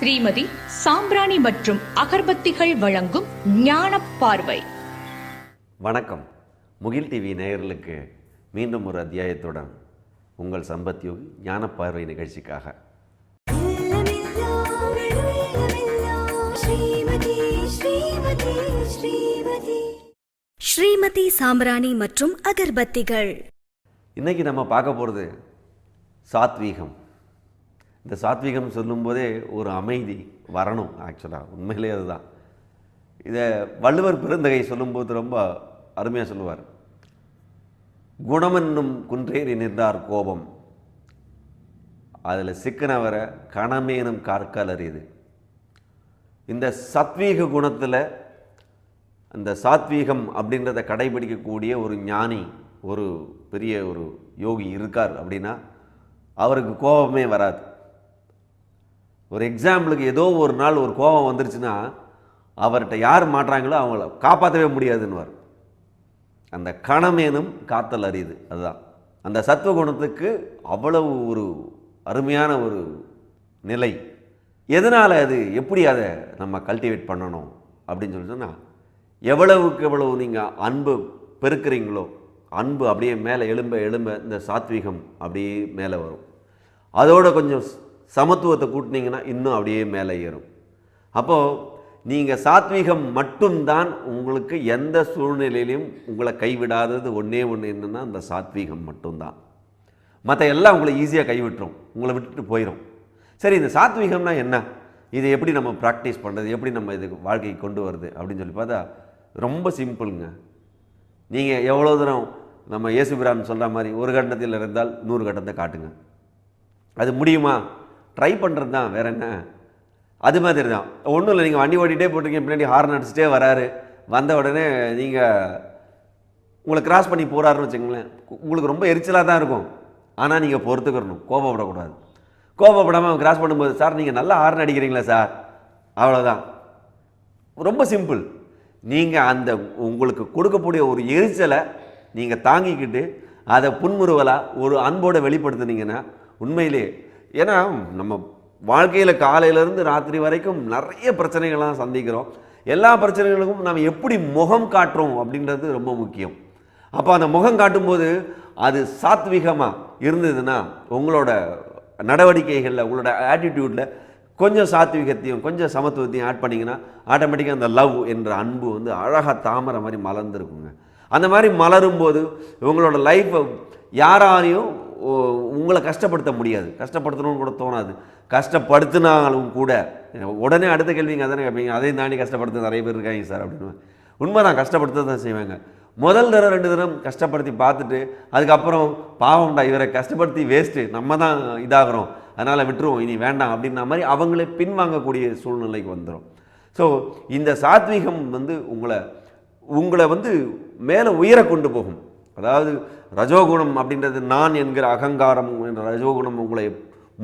ஸ்ரீமதி சாம்பிராணி மற்றும் அகர்பத்திகள் வழங்கும் ஞான பார்வை. வணக்கம். முகில் டிவி நேயர்களுக்கு மீண்டும் ஒரு அத்தியாயத்துடன் உங்கள் சம்பத் யோகி ஞானப்பார்வை நிகழ்ச்சிக்காக. இல்லமில்லா விடுவில்லமில்லா ஸ்ரீமதி ஸ்ரீமதி ஸ்ரீமதி ஸ்ரீமதி சாம்பிராணி மற்றும் அகர்பத்திகள். இன்றைக்கி நம்ம பார்க்க போகிறது சாத்வீகம். இந்த சாத்வீகம் சொல்லும்போதே ஒரு அமைதி வரணும் ஆக்சுவலாக உண்மையிலே அதுதான். இதை வள்ளுவர் பெருந்தகை சொல்லும்போது ரொம்ப அருமையாக சொல்லுவார். குணமென்னும் குன்றேறி நின்றார் கோபம். அதில் சிக்கனவரை கணமேனும் கார்க்கால் அறியுது இந்த சத்வீக குணத்தில் அந்த சாத்வீகம் அப்படின்றத கடைபிடிக்கக்கூடிய ஒரு ஞானி ஒரு பெரிய ஒரு யோகி இருக்கார் அப்படின்னா அவருக்கு கோபமே வராது. ஒரு எக்ஸாம்பிளுக்கு ஏதோ ஒரு நாள் ஒரு கோபம் வந்துருச்சுன்னா அவர்கிட்ட யார் மாட்டுறாங்களோ அவங்கள காப்பாற்றவே முடியாதுன்னுவார். அந்த கணமேனும் காத்தல் அறியுது அதுதான். அந்த சத்துவ குணத்துக்கு அவ்வளவு ஒரு அருமையான ஒரு நிலை. எதனால் அது எப்படி அதை நம்ம கல்டிவேட் பண்ணணும் அப்படின்னு சொல்லி சொன்னால் எவ்வளவுக்கு எவ்வளவு நீங்கள் அன்பு பெருக்கிறீங்களோ அன்பு அப்படியே மேலே எழும்ப எழும்ப இந்த சாத்வீகம் அப்படியே மேலே வரும். அதோட கொஞ்சம் சமத்துவத்தை கூட்டினீங்கன்னா இன்னும் அப்படியே மேலே ஏறும். அப்போது நீங்கள் சாத்வீகம் மட்டும்தான் உங்களுக்கு எந்த சூழ்நிலையிலையும் உங்களை கைவிடாதது ஒன்றே ஒன்று என்னென்னா அந்த சாத்வீகம் மட்டும்தான். மற்ற எல்லாம் உங்களை ஈஸியாக கைவிட்டுரும். உங்களை விட்டுட்டு போயிடும் சரி இந்த சாத்வீகம்னா என்ன? இதை எப்படி நம்ம ப்ராக்டிஸ் பண்ணுறது எப்படி நம்ம இது வாழ்க்கைக்கு கொண்டு வருது? அப்படின்னு சொல்லி பார்த்தா ரொம்ப சிம்பிளுங்க நீங்கள் எவ்வளோ தூரம் நம்ம இயேசுபிரான் சொல்கிற மாதிரி ஒரு கட்டத்தில் இருந்தால் நூறு கட்டத்தை காட்டுங்க. அது முடியுமா? ட்ரை பண்ணுறது தான் வேறு என்ன? அது மாதிரி தான். ஒன்றும் இல்லை நீங்கள் வண்டி ஓட்டிகிட்டே போட்டிருக்கீங்க பின்னாடி ஹார்ன் அடிச்சுட்டே வராரு. வந்த உடனே நீங்கள் உங்களை கிராஸ் பண்ணி போகிறாருன்னு வச்சுங்களேன் உங்களுக்கு ரொம்ப எரிச்சலாக தான் இருக்கும். ஆனால் நீங்கள் பொறுத்துக்கிறணும் கோபப்படக்கூடாது. கோபப்படாமல் கிராஸ் பண்ணும்போது சார் நீங்கள் நல்லா ஹார்ன் அடிக்கிறீங்களா சார். அவ்வளோதான் ரொம்ப சிம்பிள் நீங்கள் அந்த உங்களுக்கு கொடுக்கக்கூடிய ஒரு எரிச்சலை நீங்கள் தாங்கிக்கிட்டு அதை புன்முறுவலாக ஒரு அன்போடு வெளிப்படுத்துனீங்கன்னா உண்மையிலே ஏன்னா நம்ம வாழ்க்கையில் காலையிலேருந்து ராத்திரி வரைக்கும் நிறைய பிரச்சனைகள்லாம் சந்திக்கிறோம். எல்லா பிரச்சனைகளுக்கும் நம்ம எப்படி முகம் காட்டுறோம் அப்படின்றது ரொம்ப முக்கியம். அப்போ அந்த முகம் காட்டும்போது அது சாத்விகமாக இருந்ததுன்னா உங்களோட நடவடிக்கைகளில் உங்களோட ஆட்டிடியூட்டில் கொஞ்சம் சாத்விகத்தையும் கொஞ்சம் சமத்துவத்தையும் ஆட் பண்ணிங்கன்னா ஆட்டோமேட்டிக்காக அந்த லவ் என்ற அன்பு வந்து அழகாக தாமரை மாதிரி மலர்ந்துருக்குங்க. அந்த மாதிரி மலரும் போது உங்களோட லைஃப்பை யாராலையும் உங்களை கஷ்டப்படுத்த முடியாது. கஷ்டப்படுத்தணும்னு கூட தோணாது. கஷ்டப்படுத்தினாலும் கூட உடனே அடுத்த கேள்விங்க அதானே கேட்பீங்க அதையும் தாண்டி கஷ்டப்படுத்த நிறைய பேர் இருக்காங்க சார் அப்படின்னு. உண்மைதான் கஷ்டப்படுத்த தான் செய்வாங்க. முதல் தரம் ரெண்டு தரம் கஷ்டப்படுத்தி பார்த்துட்டு அதுக்கப்புறம் பாவம்டா இவரை கஷ்டப்படுத்தி வேஸ்ட்டு நம்ம தான் இதாகிறோம். அதனால் விட்டுருவோம் இனி வேண்டாம் அப்படின்ற மாதிரி அவங்களே பின்வாங்கக்கூடிய சூழ்நிலைக்கு வந்துடும் ஸோ இந்த சாத்வீகம் வந்து உங்களை உங்களை வந்து மேலே உயர கொண்டு போகும். அதாவது ரஜோகுணம் அப்படின்றது நான் என்கிற அகங்காரம் என்ற ரஜோகுணம் உங்களை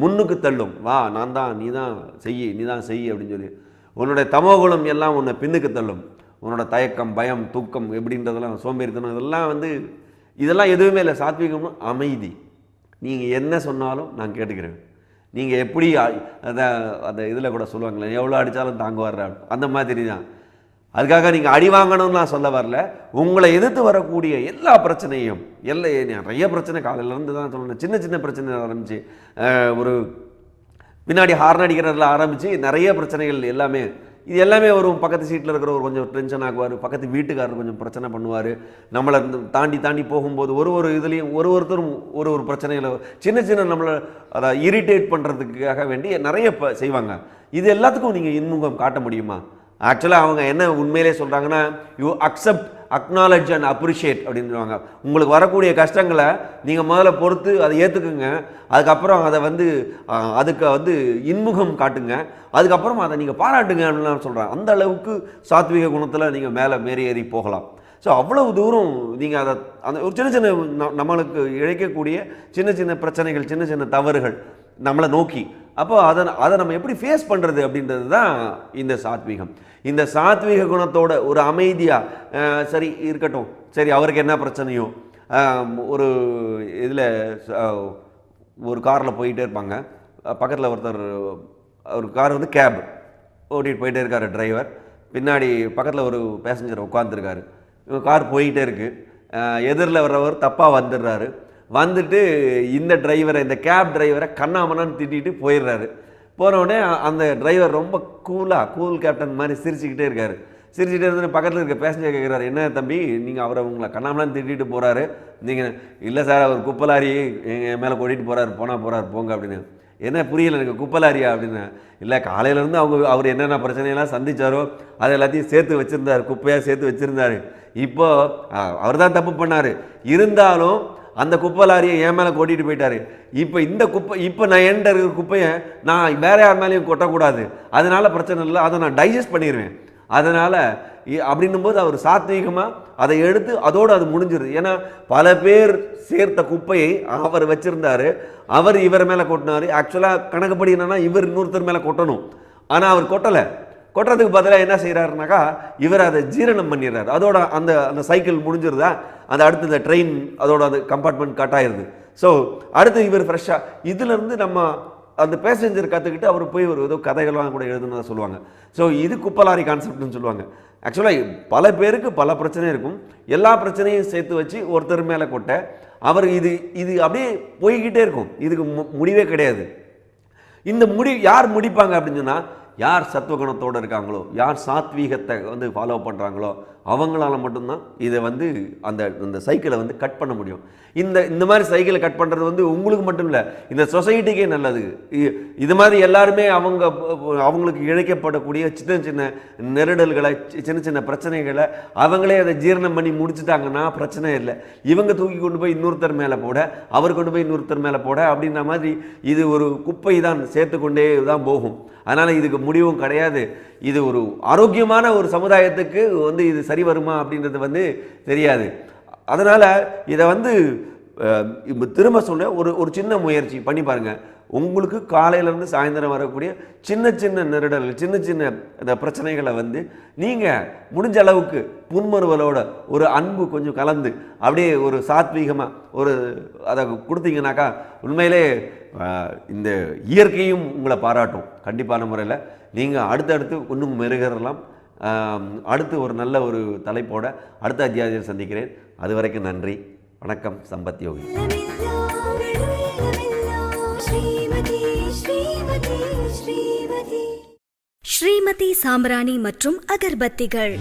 முன்னுக்கு தள்ளும். வா நான் தான் நீ தான் செய் நீ தான் செய் அப்படின்னு சொல்லி. உன்னுடைய தமோகுணம் எல்லாம் உன்னை பின்னுக்கு தள்ளும். உன்னோட தயக்கம் பயம் தூக்கம் எப்படின்றதெல்லாம் சோம்பேறித்தனம் இதெல்லாம் வந்து இதெல்லாம் எதுவுமே இல்லை. சாத்வீகம்னு அமைதி. நீங்கள் என்ன சொன்னாலும் நான் கேட்டுக்கிறேன். நீங்கள் எப்படி அதை அந்த இதில் கூட சொல்லுவாங்களே எவ்வளோ அடித்தாலும் தாங்குவார் அந்த மாதிரி தான். அதுக்காக நீங்கள் அடி வாங்கணும்னு நான் சொல்ல வரல. உங்களை எதிர்த்து வரக்கூடிய எல்லா பிரச்சனையும் எல்லா நிறைய பிரச்சனை காலையிலேருந்து தான் சொல்லணும் சின்ன சின்ன பிரச்சனை ஆரம்பிச்சு ஒரு பின்னாடி ஹார்ன் அடிக்கிறதுல ஆரம்பித்து நிறைய பிரச்சனைகள் எல்லாமே இது எல்லாமே வரும் பக்கத்து சீட்டில் இருக்கிற ஒரு கொஞ்சம் டென்ஷன் ஆகுவார் பக்கத்து வீட்டுக்காரர் கொஞ்சம் பிரச்சனை பண்ணுவார். நம்மளை தாண்டி தாண்டி போகும்போது ஒரு ஒரு இதுலேயும் ஒரு ஒருத்தரும் ஒரு ஒரு பிரச்சனைகளை சின்ன சின்ன நம்மளை அதை இரிட்டேட் பண்ணுறதுக்காக வேண்டி நிறைய செய்வாங்க. இது எல்லாத்துக்கும் நீங்கள் இன்முகம் காட்ட முடியுமா? ஆக்சுவலாக அவங்க என்ன உண்மையிலே சொல்கிறாங்கன்னா you accept acknowledge and appreciate அப்படின்னு சொல்லுவாங்க உங்களுக்கு வரக்கூடிய கஷ்டங்களை நீங்கள் முதல்ல பொறுத்து அதை ஏற்றுக்குங்க அதுக்கப்புறம் அதை வந்து அதுக்கு வந்து இன்முகம் காட்டுங்க. அதுக்கப்புறம் அதை நீங்கள் பாராட்டுங்க அப்படின்னு சொல்கிறாங்க அந்த அளவுக்கு சாத்விக குணத்தில் நீங்கள் மேலே மேறி ஏறி போகலாம். ஸோ அவ்வளவு தூரம் நீங்கள் அதை அந்த ஒரு சின்ன சின்ன நம்மளுக்கு இழைக்கக்கூடிய சின்ன சின்ன பிரச்சனைகள் சின்ன சின்ன தவறுகள் நம்மளை நோக்கி அப்போ அதை அதை நம்ம எப்படி ஃபேஸ் பண்ணுறது அப்படின்றது தான் இந்த சாத்வீகம். இந்த சாத்வீக குணத்தோட ஒரு அமைதியாக சரி இருக்கட்டும். சரி அவருக்கு என்ன பிரச்சனையோ ஒரு இதில் ஒரு காரில் போயிட்டே இருப்பாங்க. பக்கத்தில் ஒருத்தர் ஒரு கார் வந்து கேப் ஓட்டிகிட்டு போயிட்டே இருக்கார் டிரைவர் பின்னாடி பக்கத்தில் ஒரு பேசஞ்சர் உட்காந்துருக்காரு கார் போயிட்டே இருக்கு. எதிரில் வர்றவர் தப்பாக வந்துடுறாரு. வந்துட்டு இந்த டிரைவரை இந்த கேப் டிரைவரை கண்ணாமண்ணான்னு திட்டிட்டு போயிடுறாரு. போன உடனே அந்த டிரைவர் ரொம்ப கூலாக கூல் கேப்டன் மாதிரி சிரிச்சுக்கிட்டே இருக்கார். சிரிச்சுட்டே இருந்து பக்கத்தில் இருக்க பேசஞ்சர் கேட்குறாரு என்ன தம்பி நீங்கள் அவரை உங்களை கண்ணாமலாம் திட்டிட்டு போகிறாரு நீங்கள் இல்லை சார் அவர் குப்பலாரி என் மேலே கொட்டிட்டு போகிறாரு போனால் போகிறாரு போங்க அப்படின்னு. என்ன புரியல எனக்கு குப்பலாரியா? அப்படின்னு. இல்லை காலையிலேருந்து அவங்க அவர் என்னென்ன பிரச்சனையெல்லாம் சந்தித்தாரோ அது எல்லாத்தையும் சேர்த்து வச்சுருந்தார் குப்பையாக சேர்த்து வச்சுருந்தாரு. இப்போது அவர் தான் தப்பு பண்ணார். இருந்தாலும் அந்த குப்பை லாரியை என் மேலே கொட்டிட்டு போயிட்டாரு. இப்போ இந்த குப்பை இப்போ நான் என்கிட்ட இருக்கிற குப்பையை நான் வேற யார் மேலேயும் கொட்டக்கூடாது. அதனால் பிரச்சனை இல்லை அதை நான் டைஜஸ்ட் பண்ணிடுவேன் அதனால் அப்படின்னும் போது அவர் சாத்வீகமாக அதை எடுத்து அதோடு அது முடிஞ்சிருது. ஏன்னா பல பேர் சேர்த்த குப்பையை அவர் வச்சிருந்தாரு. அவர் இவர் மேலே கொட்டினாரு. ஆக்சுவலாக கணக்குப்படி என்னென்னா இவர் இன்னொருத்தர் மேலே கொட்டணும். ஆனால் அவர் கொட்டலை. கொட்டுறதுக்கு பதிலாக என்ன செய்கிறாருனாக்கா இவர் அதை ஜீரணம் பண்ணிடுறாரு. அதோட அந்த அந்த சைக்கிள் முடிஞ்சிருதா அந்த அடுத்து இந்த ட்ரெயின் அதோட அந்த கம்பார்ட்மெண்ட் கட் ஆயிடுது ஸோ அடுத்து இவர் ஃப்ரெஷ்ஷாக இதுலேருந்து நம்ம அந்த பேசஞ்சர் கற்றுக்கிட்டு அவர் போய் ஒரு ஏதோ கதைகள்லாம் கூட எழுதுனதாக சொல்லுவாங்க. ஸோ இது குப்பலாரி கான்செப்ட்னு சொல்லுவாங்க. ஆக்சுவலாக பல பேருக்கு பல பிரச்சனை இருக்கும். எல்லா பிரச்சனையும் சேர்த்து வச்சு ஒருத்தர் மேலே கொட்ட அவர் இது இது அப்படியே போய்கிட்டே இருக்கும். இதுக்கு மு- முடிவே கிடையாது. இந்த முடி யார் முடிப்பாங்க அப்படின்னு சொன்னால் யார் சத்துவகுணத்தோடு இருக்காங்களோ யார் சாத்வீகத்தை வந்து ஃபாலோ பண்ணுறாங்களோ அவங்களால மட்டும்தான் இதை வந்து அந்த அந்த சைக்கிளை வந்து கட் பண்ண முடியும். இந்த இந்த மாதிரி சைக்கிளை கட் பண்ணுறது வந்து உங்களுக்கு மட்டும் இல்லை இந்த சொசைட்டிக்கே நல்லது. இது மாதிரி எல்லாருமே அவங்க அவங்களுக்கு இழைக்கப்படக்கூடிய சின்ன சின்ன நெருடல்களை சின்ன சின்ன பிரச்சனைகளை அவங்களே அதை ஜீரணம் பண்ணி முடிச்சுட்டாங்கன்னா பிரச்சனை இல்லை. இவங்க தூக்கி கொண்டு போய் இன்னொருத்தர் மேலே போட அவர் கொண்டு போய் இன்னொருத்தர் மேலே போட அப்படின்ற மாதிரி இது ஒரு குப்பை தான் சேர்த்துக்கொண்டே தான் போகும். அதனால் இதுக்கு முடிவும் கிடையாது. இது ஒரு ஆரோக்கியமான ஒரு சமுதாயத்துக்கு வந்து இது சரி வருமா அப்படின்றது வந்து தெரியாது. அதனால் இதை வந்து இப்போ திரும்ப சொன்ன ஒரு ஒரு சின்ன முயற்சி பண்ணி பாருங்கள் உங்களுக்கு காலையிலேருந்து சாயந்தரம் வரக்கூடிய சின்ன சின்ன நெருடல்கள் சின்ன சின்ன இந்த பிரச்சனைகளை வந்து நீங்கள் முடிஞ்ச அளவுக்கு புன்மறுவலோட ஒரு அன்பு கொஞ்சம் கலந்து அப்படியே ஒரு சாத்வீகமாக ஒரு அதை கொடுத்தீங்கன்னாக்கா உண்மையிலே இந்த இயற்கையும் உங்களை பாராட்டும். கண்டிப்பான முறையில் நீங்கள் அடுத்தடுத்து இன்னும் மெருகரலாம் அடுத்து ஒரு நல்ல ஒரு தலைப்போட அடுத்த அத்தியாயத்தில் சந்திக்கிறேன். அது வரைக்கும் நன்றி. வணக்கம் சம்பத் யோகி. ஸ்ரீமதி சாம்ராணி மற்றும் அகர்பத்திகள்.